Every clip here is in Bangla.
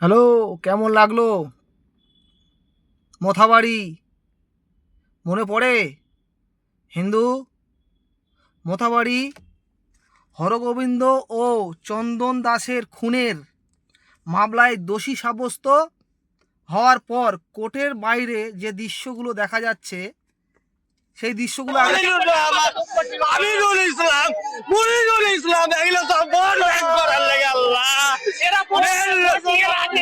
হ্যালো, কেমন লাগল? মথাবাড়ি। মনে পড়ে? হিন্দু? মথাবাড়ি? হরগোবিন্দ ও চন্দন দাসের খুনের মামলায় দোষী সাব্যস্ত হওয়ার পর কোর্টের বাইরে যে দৃশ্যগুলো দেখা যাচ্ছে, সেই দৃশ্যগুলো আগে- আমিরুল ইসলাম মুরিদুল ইসলাম এগুলো সব বড় এক করার লেগে আল্লাহ মেন-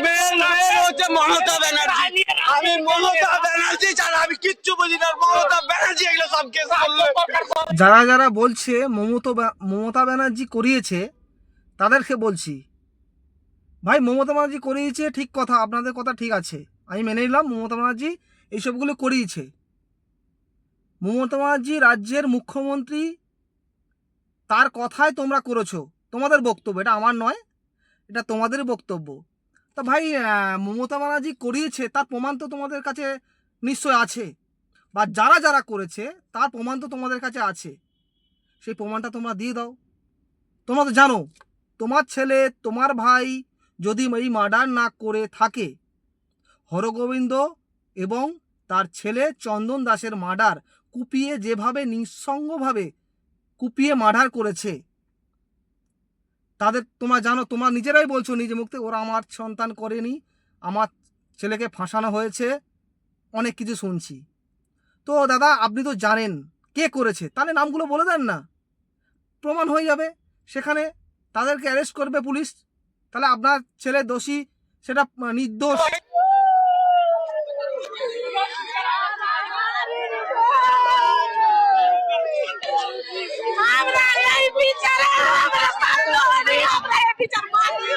মেন- মেন হচ্ছে মমতা ব্যানার্জি আমি মমতা ব্যানার্জি ছাড়া আমি কিচ্ছু বুঝি না। মমতা ব্যানার্জি এগুলো সব কেস যারা যারা বলছে মমতা মমতা ব্যানার্জি করিয়েছে, তাদেরকে বলছি। ভাই, মমতা ব্যানার্জি করিয়েছে, ঠিক কথা, আপনাদের কথা ঠিক আছে। আমি মেনে নিলাম, মমতা ব্যানার্জি এইসবগুলো করিয়েছে। মমতা ব্যানার্জি রাজ্যের মুখ্যমন্ত্রী, তার কথায় তোমরা করেছ। তোমাদের বক্তব্য, এটা আমার নয়, এটা তোমাদের বক্তব্য। তা ভাই মমতা ব্যানার্জি করিয়েছে, তার প্রমাণ তো তোমাদের কাছে নিশ্চয় আছে। বা যারা যারা করেছে, তার প্রমাণ তো তোমাদের কাছে আছে। সেই প্রমাণটা তোমরা দিয়ে দাও। তোমরা তো জানো, তোমার ছেলে, তোমার ভাই যদি এই মার্ডার না করে থাকে, হরগোবিন্দ এবং তার ছেলে চন্দন দাসের মার্ডার কুপিয়ে যেভাবে, নিঃসঙ্গভাবে কুপিয়ে মার্ডার করেছে তাদের তোমার জানো, তোমার নিজেরাই বলছো নিজে মুক্তি ওরা আমার সন্তান করেনি, আমার ছেলেকে ফাঁসানো হয়েছে, অনেক কিছু শুনছি। তো দাদা, আপনি তো জানেন কে করেছে, তাহলে নামগুলো বলে দেন না। প্রমাণ হয়ে যাবে, সেখানে তাদেরকে অ্যারেস্ট করবে পুলিশ, তাহলে আপনার ছেলে দোষী, সেটা নির্দোষ আমরা এই বিচারে আমরা মানবো না আমরা এই বিচার মানি না মানি না আমরা মানবো না এই বিচার বিচার বিচার আমরা তাকে করে দিলে মমতা ব্যানার্জি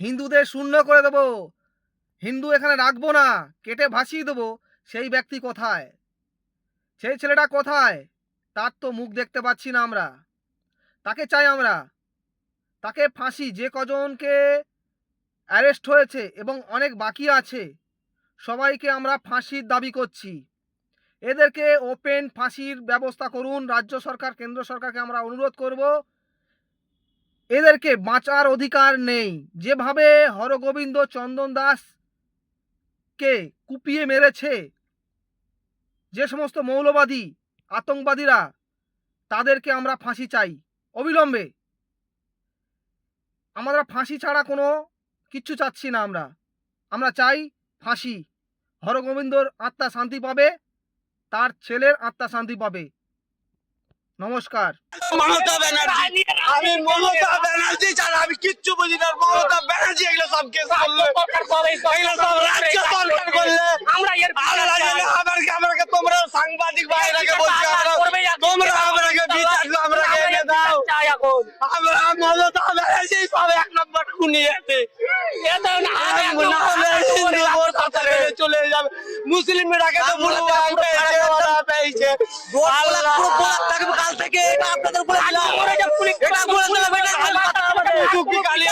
হিন্দুদের শূন্য করে দেব। হিন্দু এখানে রাখব না, কেটে ভাসিয়ে দেবো। সেই ব্যক্তি কোথায়? সেই ছেলেটা কোথায়? তার তো মুখ দেখতে পাচ্ছি না আমরা। তাকে চাই আমরা। তাকে ফাঁসি, যে কজনকে অ্যারেস্ট হয়েছে এবং অনেক বাকি আছে, সবাইকে আমরা ফাঁসির দাবি করছি। এদেরকে ওপেন ফাঁসির ব্যবস্থা করুন। রাজ্য সরকার, কেন্দ্র সরকারকে আমরা অনুরোধ করব। এদেরকে বাঁচার অধিকার নেই। যেভাবে হরগোবিন্দ চন্দন দাসকে কুপিয়ে মেরেছে, যে সমস্ত মৌলবাদী, আতঙ্কবাদীরা, তাদেরকে আমরা ফাঁসি চাই। অবিলম্বে। আমরা ফাঁসি ছাড়া কোনো কিচ্ছু চাচ্ছি না আমরা। আমরা চাই ফাঁসি। হরগোবিন্দর আত্মা শান্তি পাবে, তার ছেলের আত্মা শান্তি পাবে। নমস্কার। মমতা ব্যানার্জি। আমি মমতা ব্যানার্জি ছাড়া আমি কিচ্ছু বুঝি না। মমতা ব্যানার্জি এগুলো সব কেস করল এগুলো সব রাজ্য সরকার করলে? আমরা এর আমাকে আমাকে তোমরা সাংবাদিক ভাইরাকে বলছি? তোমরা আমাকে বিচার আমরাকে এনে দাও। চাই এখন। আমরা মমতা ব্যানার্জি সব এক নম্বর খুনি আছে চলে যাবে। মুসলিমরাকে তো পুরো পেয়েছে। কাল থেকে এটা আপনাদের উপরে দিলাম। এটা বলে দিলাম এটা আমাদের টুকি কালি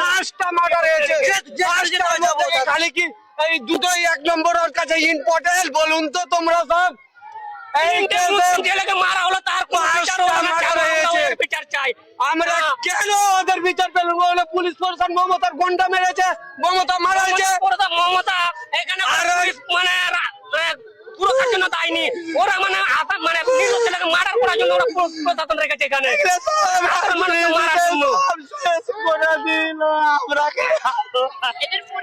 পাঁচটা মার্ডার হয়েছে। পাঁচটা মধ্যে খালি কি এই দুটোই এক নম্বর ওর কাছে ইম্পর্টেন্ট বলুন তো তোমরা সব। ছেলেকে মারা হলো তার বিচার আমরা চাই? আমরা কেন ওদের বিচার পেলাম পুলিশ প্রশাসন মমতার গন্ডা মেরেছে মমতা মারা হয়েছে। মমতা এখানে মানে পুরো জন্য দেয়নি ওরা মানে মানে ছেলেকে মার্ডার করার জন্য ওরা পুরো প্রশাসন রেখেছে এখানে। মারার জন্য। সব